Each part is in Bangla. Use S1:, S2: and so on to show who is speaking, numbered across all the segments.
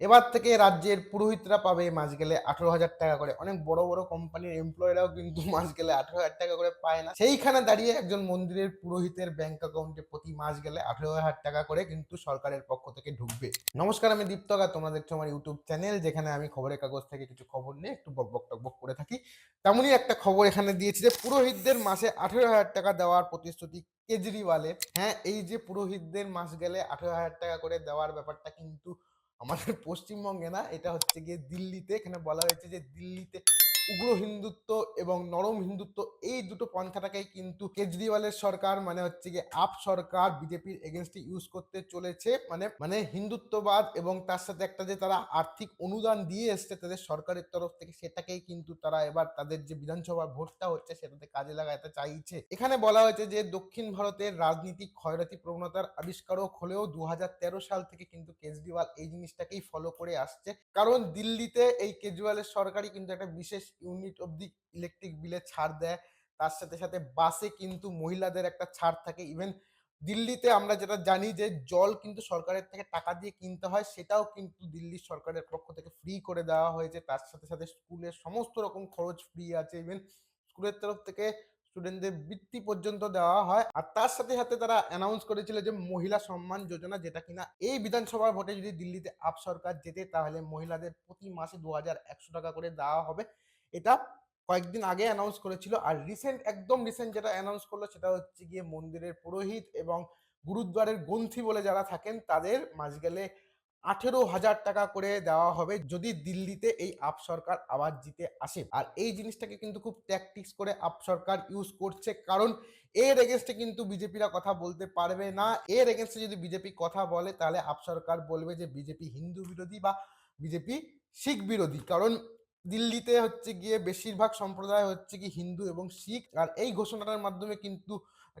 S1: এবার থেকে রাজ্যের পুরোহিতরা পাবে মাস গেলে আঠেরো হাজার টাকা করে। অনেক বড় বড় কোম্পানির এমপ্লয়িরাও কিন্তু মাস গেলে আঠেরো হাজার টাকা করে পায় না। সেইখানে দাঁড়িয়ে একজন মন্দিরের পুরোহিতের ব্যাংক অ্যাকাউন্টে প্রতি মাস গেলে আঠেরো হাজার টাকা করে কিন্তু সরকারের পক্ষ থেকে ঢুকবে। নমস্কার, আমি দীপ্তকা তোমরা দেখছ আমার ইউটিউব চ্যানেল যেখানে আমি খবরের কাগজ থেকে কিছু খবর নিয়ে একটু বক বক টক বক করে থাকি। তেমনই একটা খবর এখানে দিয়েছি যে, পুরোহিতদের মাসে আঠেরো হাজার টাকা দেওয়ার প্রতিশ্রুতি কেজরিওয়ালের। হ্যাঁ এই যে পুরোহিতদের মাস গেলে আঠেরো হাজার টাকা করে দেওয়ার ব্যাপারটা কিন্তু আমাদের পশ্চিমবঙ্গে না এটা হচ্ছে গিয়ে দিল্লিতে এখানে বলা হয়েছে যে দিল্লিতে উগ্র হিন্দুত্ব এবং নরম হিন্দুত্ব, এই দুটো পন্থাটাকেই কিন্তু কেজরিওয়ালের সরকার মানে হচ্ছে গিয়ে আপ সরকার, বিজেপির এগেনস্টে ইউজ করতে চলেছে। মানে মানে হিন্দুত্ববাদ এবং তার সাথে একটা যে তারা আর্থিক অনুদান দিয়ে এসছে তাদের সরকারের তরফ থেকে, সেটাকেই কিন্তু তারা এবার তাদের যে বিধানসভার ভোটটা হচ্ছে, সেটাতে কাজে লাগাতে চাইছে। এখানে বলা হয়েছে যে দক্ষিণ ভারতের রাজনীতিক ক্ষয়রাতি প্রবণতার আবিষ্কারক হলেও দু হাজার তেরো সাল থেকে কিন্তু কেজরিওয়াল এই জিনিসটাকেই ফলো করে আসছে। কারণ দিল্লিতে এই কেজরিওয়ালের সরকারই কিন্তু একটা বিশেষ ইউনিট অবধি ইলেকট্রিক বিলে ছাড় দেয়। তার সাথে সাথে বাসে কিন্তু মহিলাদের একটা ছাড় থাকে। ইভেন দিল্লিতে আমরা যেটা জানি যে, জল কিন্তু সরকারের থেকে টাকা দিয়ে কিনতে হয়, সেটাও কিন্তু দিল্লির সরকারের পক্ষ থেকে ফ্রি করে দেওয়া হয়েছে। তার সাথে সাথে স্কুলের সমস্ত রকম খরচ ফ্রি আছে। ইভেন স্কুলের তরফ থেকে স্টুডেন্টদের বৃত্তি পর্যন্ত দেওয়া হয়। আর তার সাথে সাথে তারা অ্যানাউন্স করেছিল যে, মহিলা সম্মান যোজনা যেটা কিনা এই বিধানসভার ভোটে যদি দিল্লিতে আপ সরকার জেতে, তাহলে মহিলাদের প্রতি মাসে দু হাজার একশো টাকা করে দেওয়া হবে। এটা কয়েকদিন আগে অ্যানাউন্স করেছিল। আর রিসেন্ট একদম রিসেন্ট যেটা অ্যানাউন্স করল সেটা হচ্ছে গিয়ে মন্দিরের পুরোহিত এবং গুরুদ্বারের গ্রন্থি বলে যারা থাকেন, তাদের মাস গেলে আঠেরো হাজার টাকা করে দেওয়া হবে যদি দিল্লিতে এই আপ সরকার আবার জিতে আসে। আর এই জিনিসটাকে কিন্তু খুব ট্যাকটিক্স করে আপ সরকার ইউজ করছে। কারণ এর এগেনস্টে কিন্তু বিজেপিরা কথা বলতে পারবে না। এর এগেনস্টে যদি বিজেপি কথা বলে, তাহলে আপ সরকার বলবে যে বিজেপি হিন্দু বিরোধী বা বিজেপি শিখ বিরোধী। কারণ দিল্লিতে হচ্ছে গিয়ে বেশিরভাগ সম্প্রদায় হচ্ছে কি হিন্দু এবং শিখ। আর এই ঘোষণাটার মাধ্যমে কিন্তু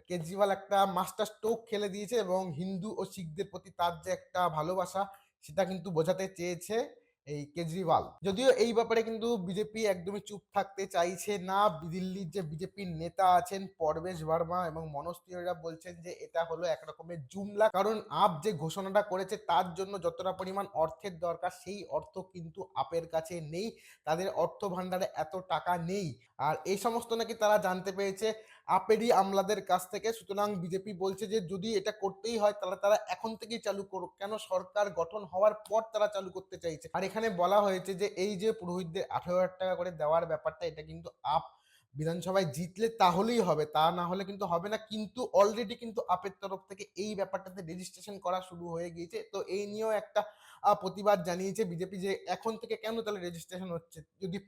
S1: কেজরিওয়াল একটা মাস্টার স্ট্রোক খেলে দিয়েছে এবং হিন্দু ও শিখদের প্রতি তার যে একটা ভালোবাসা, সেটা কিন্তু বোঝাতে চেয়েছে। এই কেজরিওয়াল। যদিও এই ব্যাপারে কিন্তু বিজেপি একদমই চুপ থাকতে চাইছে না। দিল্লির যে বিজেপির নেতা আছেন পরবেশ বর্মা এবং মনোজ তিওয়ারিরা বলছেন যে এটা হলো এক রকমের জুমলা। কারণ আপ যে ঘোষণাটা করেছে তার জন্য যতটা পরিমাণ অর্থের দরকার সেই অর্থ কিন্তু আপের কাছে নেই। তাদের অর্থ ভাণ্ডারে এত টাকা নেই। আর এই সমস্ত নাকি তারা জানতে পেরেছে। আপেরই আমলাদের কাছ থেকে। সুতরাং বিজেপি বলছে যে, যদি এটা করতেই হয়, তাহলে তারা এখন থেকেই চালু করুক। কেন সরকার গঠন হওয়ার পর তারা চালু করতে চাইছে? আর এখানে বলা হয়েছে যে, এই যে পুরোহিতদের আঠারো হাজার টাকা করে দেওয়ার ব্যাপারটা, এটা কিন্তু আপ বিধানসভায় জিতলে তাহলেই হবে, তা না হলে কিন্তু হবে না। কিন্তু অলরেডি কিন্তু আপের তরফ থেকে এই ব্যাপারটাতে রেজিস্ট্রেশন করা শুরু হয়ে গিয়েছে। তো এই নিয়েও একটা প্রতিবাদ জানিয়েছে বিজেপি যে, এখন থেকে কেন তাহলে রেজিস্ট্রেশন হচ্ছে? যদি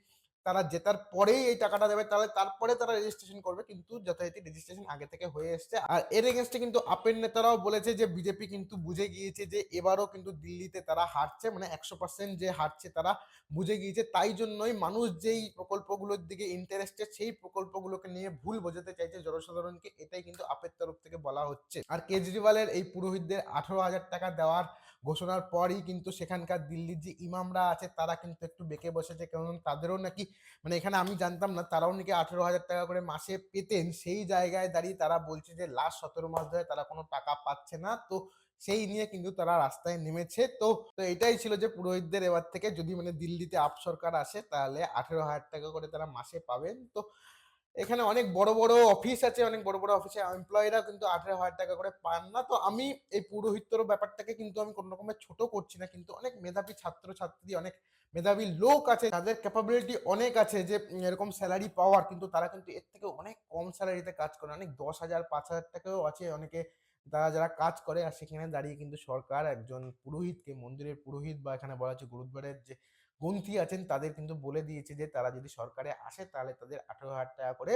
S1: তারা জেতার পরেই এই টাকাটা দেবে, তাহলে তারপরে তারা রেজিস্ট্রেশন করবে, কিন্তু যথারীতি রেজিস্ট্রেশন আগে থেকে হয়ে এসছে। আর এর এগেনস্টে কিন্তু আপের নেতারাও বলেছে যে বিজেপি কিন্তু বুঝে গিয়েছে যে, এবারও কিন্তু দিল্লিতে তারা হারছে মানে একশো পার্সেন্ট যে হারছে তারা বুঝে গিয়েছে। তাই জন্যই মানুষ যেই প্রকল্পগুলোর দিকে ইন্টারেস্টেড সেই প্রকল্পগুলোকে নিয়ে ভুল বোঝাতে চাইছে জনসাধারণকে। এটাই কিন্তু আপের তরফ থেকে বলা হচ্ছে। আর কেজরিওয়ালের এই পুরোহিতদের আঠারো হাজার টাকা দেওয়ার ঘোষণার পরই কিন্তু সেখানকার দিল্লির যে ইমামরা আছে, তারা কিন্তু একটু বেঁকে বসেছে। কারণ তাদেরও নাকি মানে এখানে আমি জানতাম না, তারাও নাকি আঠেরো হাজার টাকা করে মাসে পেতেন। সেই জায়গায় দাঁড়িয়ে তারা বলছে যে, লাস্ট সতেরো মাস ধরে তারা কোনো টাকা পাচ্ছে না। তো সেই নিয়ে কিন্তু তারা রাস্তায় নেমেছে। তো তো এটাই ছিল যে পুরোহিতদের এবার থেকে যদি মানে দিল্লিতে আপ সরকার আসে, তাহলে আঠেরো হাজার টাকা করে তারা মাসে পাবেন। তো এখানে অনেক বড় বড় অফিস আছে, অনেক বড় বড় অফিসে এমপ্লয়িরা কিন্তু আঠেরো হাজার টাকা করে পান না। তো আমি এই পুরোহিতর ব্যাপারটাকে কিন্তু আমি কোনো রকমের ছোট করছি না, কিন্তু অনেক মেধাবী ছাত্র ছাত্রী অনেক মেধাবী লোক আছে, তাদের ক্যাপাবিলিটি অনেক আছে যে এরকম স্যালারি পাওয়ার, কিন্তু তারা কিন্তু এর থেকে অনেক কম স্যালারিতে কাজ করে। অনেক দশ হাজার, পাঁচ হাজার টাকাও আছে অনেকে তারা যারা কাজ করে, আর সেখানে দাঁড়িয়ে কিন্তু সরকার একজন পুরোহিতকে, মন্দিরের পুরোহিত বা এখানে বলা হচ্ছে গুরুদ্বারের যে গ্রন্থি আছেন তাদের কিন্তু বলে দিয়েছে যে, তারা যদি সরকারে আসে তাহলে তাদের আঠেরো হাজার টাকা করে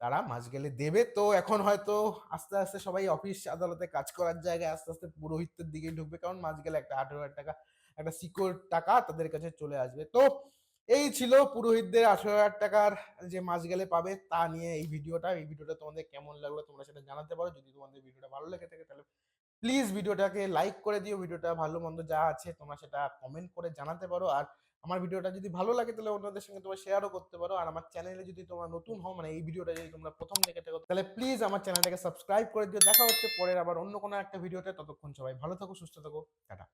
S1: তারা মাস গেলে দেবে। তো এখন হয়তো আস্তে আস্তে সবাই অফিস আদালতে কাজ করার জায়গায় আস্তে আস্তে পুরোহিতের দিকে ঢুকবে। কারণ মাস গেলে একটা আঠেরো হাজার টাকা, একটা সিকিউর টাকা তাদের কাছে চলে আসবে। তো এই ছিল পুরোহিতদের আঠেরো হাজার টাকার যে মাস গেলে পাবে তা নিয়ে এই ভিডিওটা। এই ভিডিওটা তোমাদের কেমন লাগল তোমরা সেটা জানাতে পারো। যদি তোমাদের ভিডিওটা ভালো লেগে থাকে তাহলে প্লিজ ভিডিওটাকে লাইক করে দিও। ভিডিওটা ভালো মন্দ যা আছে তোমরা সেটা কমেন্ট করে জানাতে পারো। আর আমার ভিডিওটা যদি ভালো লাগে, তাহলে অন্যদের সঙ্গে তোমরা শেয়ারও করতে পারো। আর আমার চ্যানেলে যদি তোমরা নতুন হও মানে এই ভিডিওটা যদি তোমরা প্রথম দেখে থাকো, তাহলে প্লিজ আমার চ্যানেলটাকে সাবস্ক্রাইব করে দিও। দেখা হচ্ছে পরের আবার অন্য কোনো একটা ভিডিওতে। ততক্ষণ সবাই ভালো থাকো, সুস্থ থাকো। টাটা।